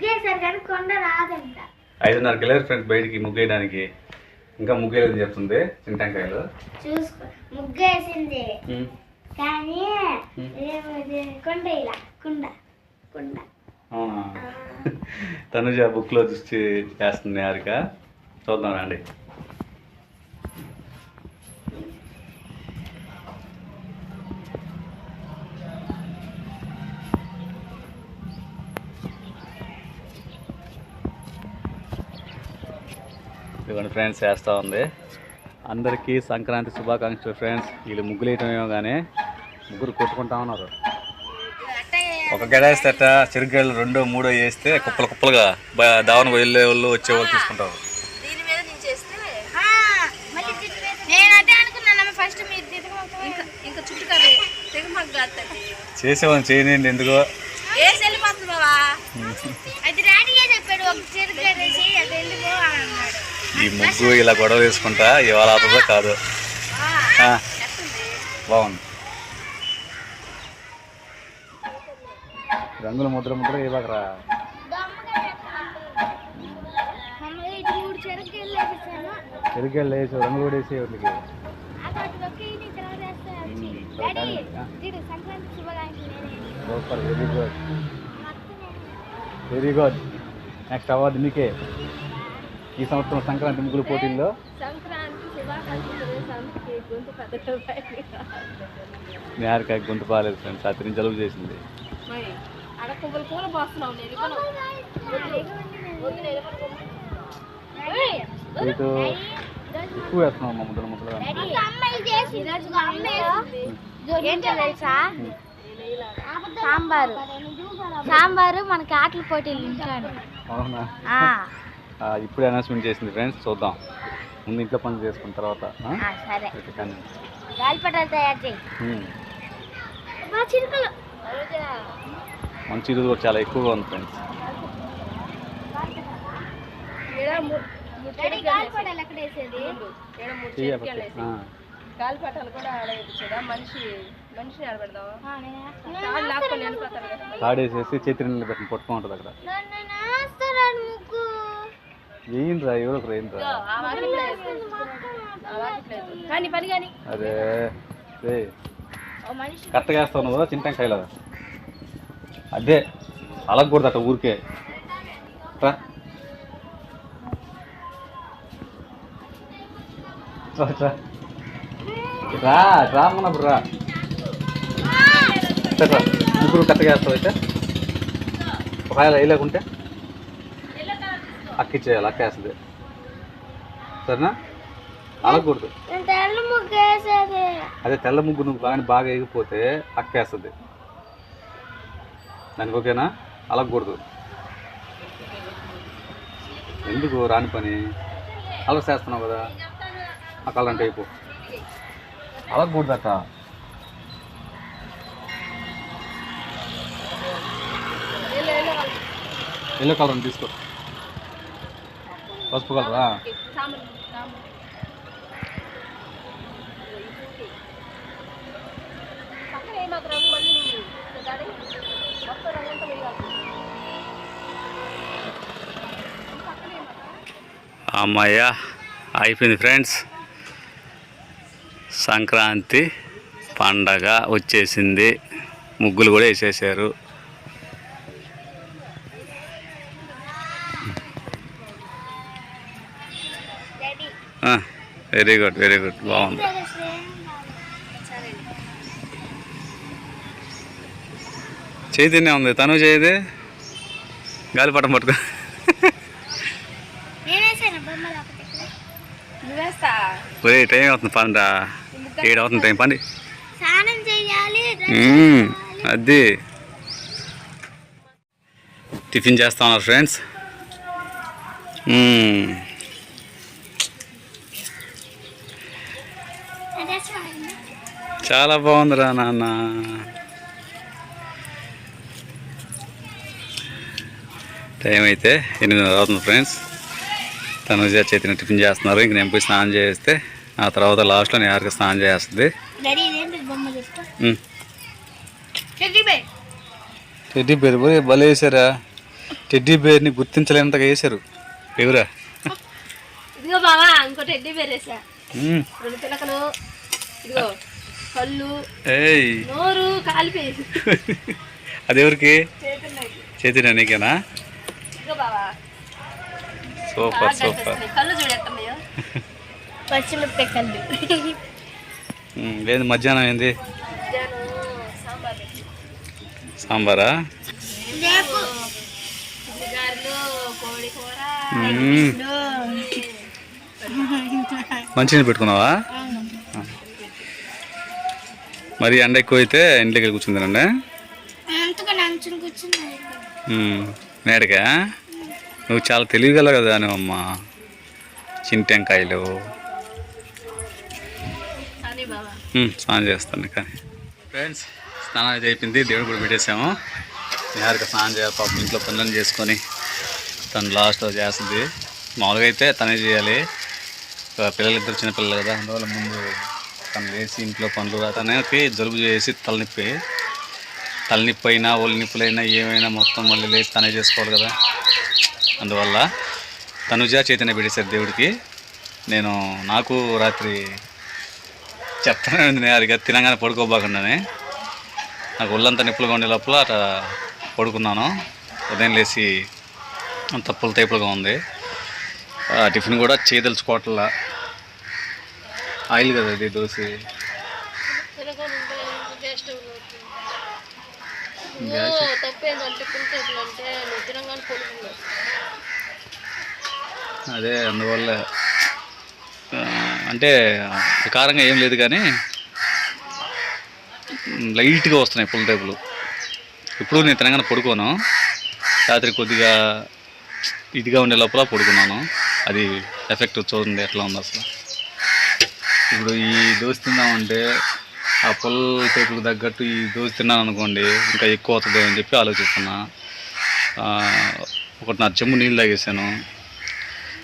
ముగ్గేసారు కానీ కొండ రాదంట. ఐదున్నరకి వెళ్ళారు ఫ్రెండ్స్ బయటికి ముగ్గేయడానికి. ఇంకా ముగ్గేయలేదని చెప్తుంది చింటంకాయలు చూసుకో ముగ్గేసింది. కానీ కొండ ఇలా కుండ కుండ. అవునా? తనుజ బుక్లో చూసి చేస్తుంది హారిక చూద్దాం రండి. ఇదిగోండి ఫ్రెండ్స్ చేస్తూ ఉంది. అందరికీ సంక్రాంతి శుభాకాంక్షలు ఫ్రెండ్స్ వీళ్ళు ముగ్గులు వేయటమేమో కానీ ముగ్గురు కొట్టుకుంటా ఉన్నారు. ఒక గెడ వేస్తేట చెరుగడ్డలు రెండో మూడో వేస్తే కుప్పలు కుప్పలుగా దావన వెళ్ళే వాళ్ళు వచ్చే వాళ్ళు తీసుకుంటారు. చేసేవాళ్ళని చేయనండి ఎందుకో? అది చెప్పాడు ఒక చిరుగడేసి అది ఎందుకో అని అన్నాడు. ఈ ముగ్గు ఇలా గొడవ తీసుకుంటా ఇవాళ అవుతుందో కాదు. ఆ, బాగుంది. రంగుల ముద్ర ముద్ర ఇవ్వకరా చెరుగడ్డలు వేసి రంగులు కూడా వేసి వాళ్ళకి. Super very good. Very good. Next award మీకే ఈ సంవత్సరం సంక్రాంతి ముగ్గులు పోటీల్లో? సంక్రాంతి శుభాకాంక్షలు సంతకి గొంతు పాలేదు ఫ్రెండ్స్ నుంచి జలుబు చేసింది. ఎక్కువ వేస్తున్నాం ముద్దలు ముద్దలు సాంబారు. సాంబారు మనకి ఆటల పోటీలు ఉంటాడు అవునా? ఆ, ఇప్పుడే అనౌన్స్మెంట్ చేసింది ఫ్రెండ్స్ చూద్దాం. ముందు ఇంట్లో పనులు చేసుకున్న తర్వాత మంచి ఈరోజు కూడా చాలా ఎక్కువగా ఉంది ఫ్రెండ్స్ చేతి నీళ్ళు పెట్టిన పట్టుకో ఉంటుంది అక్కడ నన్ను నాస్తారాడు ముగ్గు ఏంద్రా ఎవరో ఒకరు ఏంద్రా ఆ వాకిట్లో వేసి. ఆ వాకిట్లో వేసి. కానీ పని కానీ. అరే రే ఓ మనిషి. కరెక్ట్గా వేస్తావు నువ్వు చింటంకాయలు అదే అలగకూడదు అట్ట ఊరికే. రా. రా, రా. ముగ్గురు కరెక్ట్గా వేస్తావు అయితే? ఒకవేళ వేయలేకుంటే? అక్క ఇచ్చేయాలి అక్క వేస్తుంది. సరేనా? అలగకూడదు అదే తెల్ల ముగ్గు నువ్వు బాగా బాగా ఎగిపోతే అక్కేస్తుంది దానికి ఓకేనా? అలగకూడదు. ఎందుకు రాని పని? అలగ చేస్తున్నావు కదా. ఆ అంటే అయిపో. అలగకూడదు అక్క. ఎల్లో కలర్ తీసుకో పసుపు కలరా సాంబార్ సాంబార్ పక్కన ఏమాత్రం రంగు మళ్ళీ నువ్వు దాడి మొత్తం రంగంతా వేయాలి. అమ్మయ్య అయిపోయింది ఫ్రెండ్స్. సంక్రాంతి పండగ వచ్చేసింది. ముగ్గులు కూడా వేసేసారు daddy very good very good బాగుంది. చైతన్య ఉంది తను చేయది. గాలిపటం పట్టుకో. ఒరే టైం అవుతుంది పండుగ ఏడు అవుతుంది టైం పండి. అది. టిఫిన్ చేస్తా ఉన్నారు ఫ్రెండ్స్ మ్మ్. చాలా బాగుందిరా నాన్న. టైం అయితే ఎనిమిదిన్నర అవుతుంది ఫ్రెండ్స్ తనుజ చేతిని టిఫిన్ చేస్తున్నారు. ఇంక నేను పోయి స్నానం చేస్తే ఆ తర్వాత లాస్ట్లో నేను ఎవరికి స్నానం చేస్తుంది. టెడ్డీ బేర్ పోయి భలే వేసారా? టెడ్డీ బేర్ని గుర్తించలేనంతగా వేశారు ఎవరా? ఇదిగో బావా ఇంకో టెడ్డీ బేరేసా మ్మ్. రెండు పిలకలు. ఇదిగో. కళ్ళు ఏయ్. నోరు కాలిపోయింది అదెవరికి చేతిన నీకేనా? Super super. కళ్ళు పచ్చిమిరపకాయ. లేదు మధ్యాహ్నం ఏంది? సాంబార్. మంచిగా పెట్టుకున్నావా? మరి ఎండ ఎక్కువ అయితే కూర్చుందండి అంతకని అంచుని కూర్చున్నాయి మేడకా? నువ్వు చాలా తెలియగలవు కదా నువ్వు అమ్మ. చింటెంకాయలు స్నానం చేస్తాను కానీ. ఫ్రెండ్స్ స్నానం అయిపోయింది. దేవుడు కూడా పెట్టేసాము నిహారిక స్నానం చేయాలి పాపం ఇంట్లో పనులను చేసుకొని తను లాస్ట్ చేస్తుంది. మామూలుగా అయితే తనే చేయాలి. ఇక పిల్లలిద్దరు చిన్నపిల్లలు కదా అందువల్ల ముందు తను లేచి ఇంట్లో పనులు తనకి జలుబు చేసి తలనొప్పి. తలనొప్పి అయినా ఒళ్ళు నొప్పులైనా ఏమైనా మొత్తం మళ్ళీ లేచి తనే చేసుకోవాలి కదా. అందువల్ల తనుజ చైతన్య పెట్టేశారు దేవుడికి. నేను నాకు రాత్రి చెప్తానే ఉంది తినగానే పడుకోబోకుండానే. నాకు ఒళ్ళంతా నిప్పులుగా ఉండే లోపల అట్లా పడుకున్నాను. ఉదయం లేచి అంత పుల్ల తేపులుగా ఉంది. ఆ టిఫిన్ కూడా చేయదలుచుకోవట్లా. ఆయిల్ కదా అది దోశ. అదే అందువల్ల అంటే కారంగా ఏం లేదు కానీ లైట్గా వస్తున్నాయి పుల్ల టైపులు ఇప్పుడు నేను తినగానే పడుకోను. రాత్రి కొద్దిగా ఇదిగా ఉండే లోపల పడుకున్నాను. అది ఎఫెక్ట్ చూడండి ఎట్లా ఉంది అసలు. ఇప్పుడు ఈ దోశ తిందామంటే ఆ పుల్ల టైపులకు తగ్గట్టు ఈ దోశ తిన్నాను అనుకోండి ఇంకా ఎక్కువ అవుతుంది అని చెప్పి ఆలోచిస్తున్నా. ఒకటి నా చెమ్ము నీళ్ళు తాగేసాను.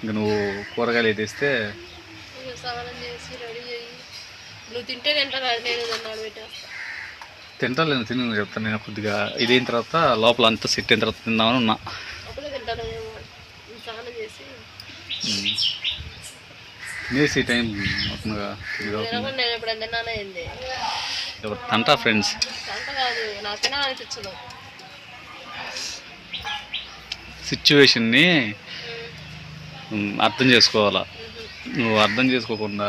ఇంక నువ్వు కూరగాయలు అయ్యి నువ్వు తింటే తింటాను తిని చెప్తాను నేను కొద్దిగా ఇది అయిన తర్వాత లోపల అంతా సెట్ అయిన తర్వాత తిందామని ఉన్నా. తినేసి టైం అవుతుందిగా తంటా ఫ్రెండ్స్ సిచ్యువేషన్ని అర్థం చేసుకోవాలా? నువ్వు అర్థం చేసుకోకుండా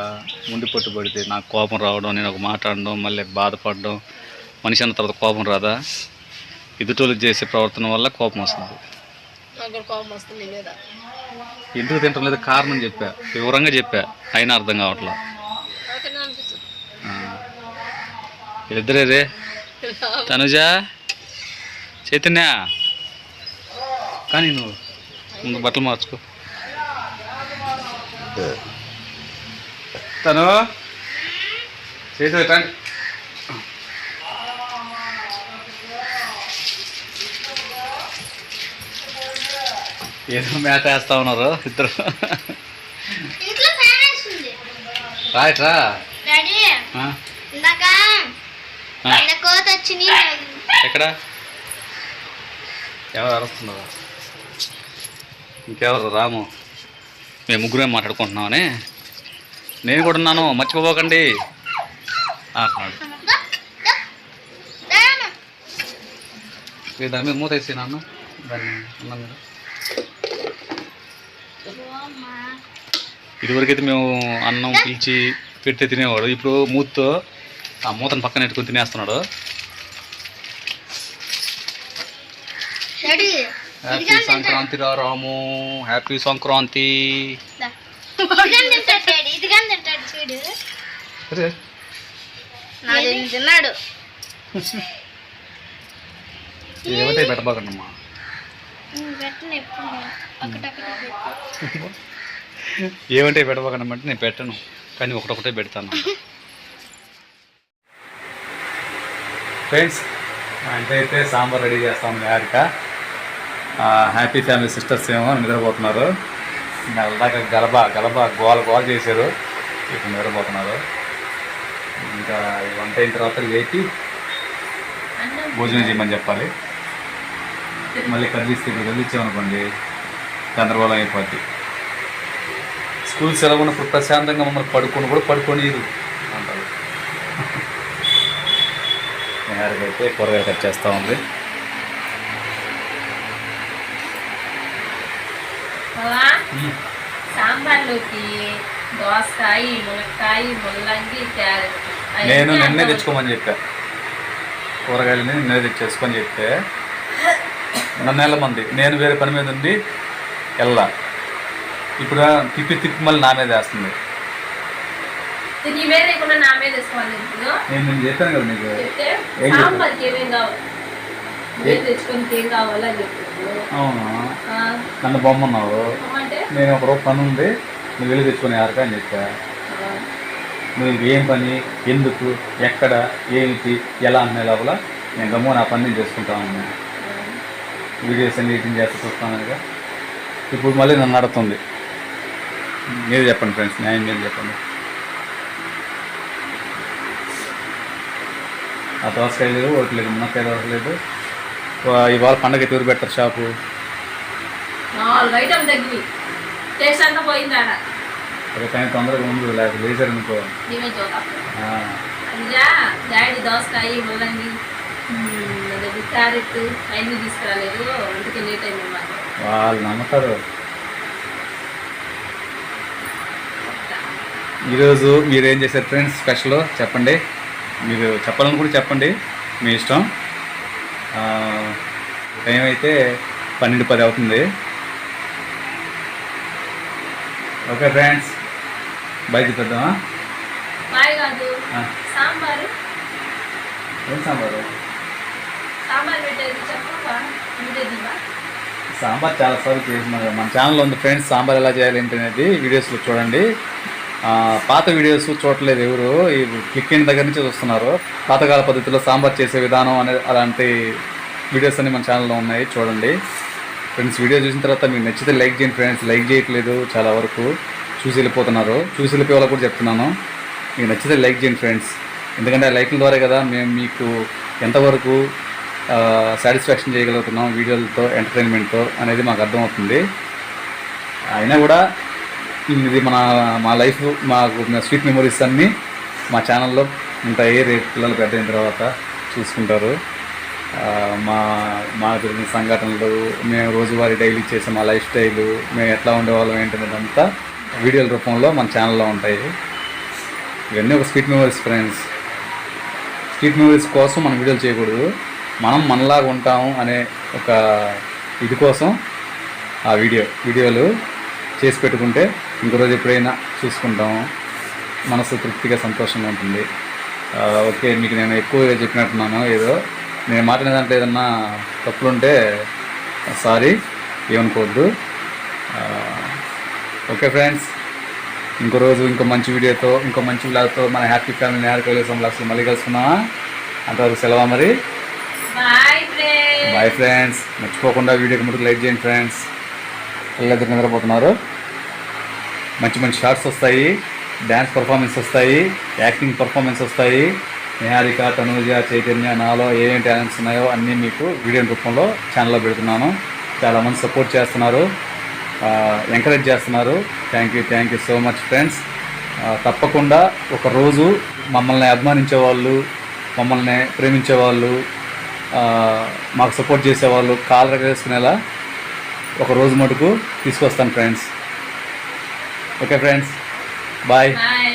ఉండి పట్టుబడితే నాకు కోపం రావడం నేను ఒక మాట్లాడడం మళ్ళీ బాధపడడం మనిషి అన్న తర్వాత కోపం రాదా? ఎదుటోళ్ళకి చేసే ప్రవర్తన వల్ల కోపం వస్తుంది. నాకు కోపం వస్తుంది ఎందుకు తింటం లేదు? కారణం చెప్పా. వివరంగా చెప్పా. అయినా అర్థం కావట్లా. వీళ్ళిద్దరే రే. తనుజ చైతన్య. కానీ నువ్వు ముందు బట్టలు మార్చుకో. తను చైతన్య ఏదో మేత వేస్తా ఉన్నారు ఇద్దరు. రాయట్రా ఎక్కడ? ఎవరు అరుస్తున్నారు? ఇంకెవరు? రాము. మేము ముగ్గురే మాట్లాడుకుంటున్నామని. నేను కూడా ఉన్నాను. మర్చిపోకండి. దాని మీద మూత వేసి నాన్న. దాన్ని అన్నం మీద ఇదివరకైతే మేము అన్నం పిలిచి పెడితే తినేవాడు. ఇప్పుడు మూతతో ఆ మూతను పక్కన పెట్టుకొని తినేస్తున్నాడు. హ్యాపీ సంక్రాంతి రా రాము. హ్యాపీ సంక్రాంతి. తిన్నాడు. ఏమంటే పెట్టబాకండమ్మా పెట్టను ఎప్పుడు ఒకటొకటి ఏమంటే పెట్టబాకండమ్మ నేను పెట్టను కానీ ఒకటొకటే పెడతాను. ఫ్రెండ్స్ మా ఇంట్లో అయితే సాంబార్ రెడీ చేస్తాం హారిక హ్యాపీ ఫ్యామిలీ సిస్టర్స్ ఏమో నిద్రపోతున్నారు. నల్లగా గలబా గలబా గోల గోల చేశారు. ఇప్పుడు నిద్రపోతున్నారు. ఇంకా వంట అయిన తర్వాత లేపి భోజనం చేయమని చెప్పాలి. మళ్ళీ కదిలిస్తే ఇప్పుడు కదిలిచ్చామనుకోండి గందరగోళం అయిపోద్ది స్కూల్ సెలవు ఉన్నప్పుడు ప్రశాంతంగా మమ్మల్ని పడుకొని కూడా పడుకొని అంటారు. అయితే కూరగాయలు కట్ చేస్తూ ఉంది. బావా, సాంబార్లోకి దోసకాయ మునక్కాయ ముల్లంగి క్యారెట్. అవన్నీ నేను నిన్నే. తెచ్చుకోమని చెప్పా. కూరగాయలని నిన్నే తెచ్చేసుకొని చెప్తే నన్ను వెళ్ళమంది. నేను వేరే పని మీద ఉండి వెళ్ళా ఇప్పుడు తిప్పి తిప్పి మళ్ళీ నా మీద వేస్తుంది. నేను నేను చెప్పాను కదా నీకు. ఏం అవును? నన్ను బొమ్మన్నావు. నేను ఒక రోజు పని ఉంది. నువ్వు వెళ్ళి తెచ్చుకొని ఆరక అని చెప్పా. నువ్వు ఏం పని? ఎందుకు? ఎక్కడ? ఏమిటి? ఎలా అనే లోపల నేను గమ్ము నా పని నేను చేసుకుంటా ఉన్నాను వీడియోస్ అన్ని ఎడిటింగ్ చేస్తూ చూస్తాను ఇప్పుడు మళ్ళీ నన్ను నడుతుంది మీరు చెప్పండి ఫ్రెండ్స్ న్యాయం మీరు చెప్పండి. ఆ దోసకాయ లేదు ఒకటి లేదు మునక్కాయ దోశ లేదు. ఇవాళ పండగ తూరు పెట్టరు షాపు? ఒక తొందరగా ఉంది లేక లేచారు అనుకో. డాడీ దోసకాయ ముల్లంగి క్యారెట్ అవన్నీ తీసుకురాలేదు అందుకే లేట్ అయింది వాళ్ళు నమ్ముతారు ఈరోజు మీరు ఏం చేశారు ఫ్రెండ్స్? స్పెషల్ చెప్పండి. మీరు చెప్పాలని కూడా చెప్పండి. మీ ఇష్టం. టైం అయితే పన్నెండు పది అవుతుంది. Okay friends. బయట పెద్దామా బాయ్ కాదు. ఆ, సాంబారు. ఏం సాంబారు? సాంబార్ పెట్టేది చెప్పవా సాంబార్ చాలా సార్లు చేసినారు మన ఛానల్లో ఉంది ఫ్రెండ్స్ సాంబార్ ఎలా చేయాలి ఏంటి అనేది వీడియోస్లో చూడండి. పాత వీడియోస్ చూడట్లేదు ఎవరు. ఈ క్లిక్ అయిన దగ్గర నుంచి చూస్తున్నారు. పాతకాల పద్ధతిలో సాంబార్ చేసే విధానం అనే అలాంటి వీడియోస్ అన్ని మన ఛానల్లో ఉన్నాయి చూడండి. ఫ్రెండ్స్ వీడియో చూసిన తర్వాత మీకు నచ్చితే లైక్ చేయండి ఫ్రెండ్స్ లైక్ చేయట్లేదు చాలా వరకు. చూసి వెళ్ళిపోతున్నారు. చూసి వెళ్ళిపోయే వాళ్ళకు కూడా చెప్తున్నాను. మీకు నచ్చితే లైక్ చేయండి ఫ్రెండ్స్ ఎందుకంటే ఆ లైక్ల ద్వారా కదా మేము మీకు ఎంతవరకు సాటిస్ఫాక్షన్ చేయగలుగుతున్నాం వీడియోలతో ఎంటర్టైన్మెంట్తో అనేది మాకు అర్థమవుతుంది. అయినా కూడా ఇది మన మా లైఫ్ మాకు స్వీట్ మెమొరీస్ అన్నీ మా ఛానల్లో ఉంటాయి. రేపు పిల్లలు పెద్ద అయిన తర్వాత చూసుకుంటారు. మా మా జరిగిన సంఘటనలు మేము రోజువారీ డైలీ చేసే మా లైఫ్ స్టైలు మేము ఎట్లా ఉండేవాళ్ళం ఏంటనేదంతా వీడియోల రూపంలో మన ఛానల్లో ఉంటాయి. ఇవన్నీ ఒక sweet memories friends. Sweet memories కోసం మనం వీడియోలు చేయకూడదు. మనం మనలాగా ఉంటాము అనే ఒక ఇది కోసం ఆ వీడియో వీడియోలు చేసి పెట్టుకుంటే ఇంకో రోజు ఎప్పుడైనా చూసుకుంటాము మనసు తృప్తిగా సంతోషంగా ఉంటుంది. ఓకే మీకు నేను ఎక్కువగా చెప్పినట్టున్నాను. ఏదో నేను మాట్లాడిన దాంట్లో ఏదన్నా తప్పులుంటే సారీ ఏమనుకోవద్దు. ఓకే ఫ్రెండ్స్ ఇంకో రోజు ఇంకో మంచి వీడియోతో ఇంకో మంచి వ్లాగ్తో మన హ్యాపీ ఫ్యామిలీ హ్యాపీ కలేసం లాస్ట్ మళ్ళీ కలుసుకున్నామా అంతవరకు సెలవు మరి? బాయ్ ఫ్రెండ్స్ మర్చిపోకుండా వీడియోకి ముందుకు లైక్ చేయండి ఫ్రెండ్స్ పిల్లలు నిద్రపోతున్నారు. మంచి మంచి షార్ట్స్ వస్తాయి. డ్యాన్స్ పర్ఫార్మెన్స్ వస్తాయి. యాక్టింగ్ పర్ఫార్మెన్స్ వస్తాయి. నిహారిక తనూజ చైతన్య నాలో ఏమేమి టాలెంట్స్ ఉన్నాయో అన్నీ మీకు వీడియో రూపంలో ఛానల్లో పెడుతున్నాను. చాలామంది సపోర్ట్ చేస్తున్నారు. ఎంకరేజ్ చేస్తున్నారు. Thank you thank you so much friends తప్పకుండా ఒక రోజు మమ్మల్ని అభిమానించే వాళ్ళు మమ్మల్ని ప్రేమించే వాళ్ళు మాకు సపోర్ట్ చేసేవాళ్ళు కాలు రగేసుకునేలా ఒక రోజు మటుకు తీసుకొస్తాను friends okay friends bye bye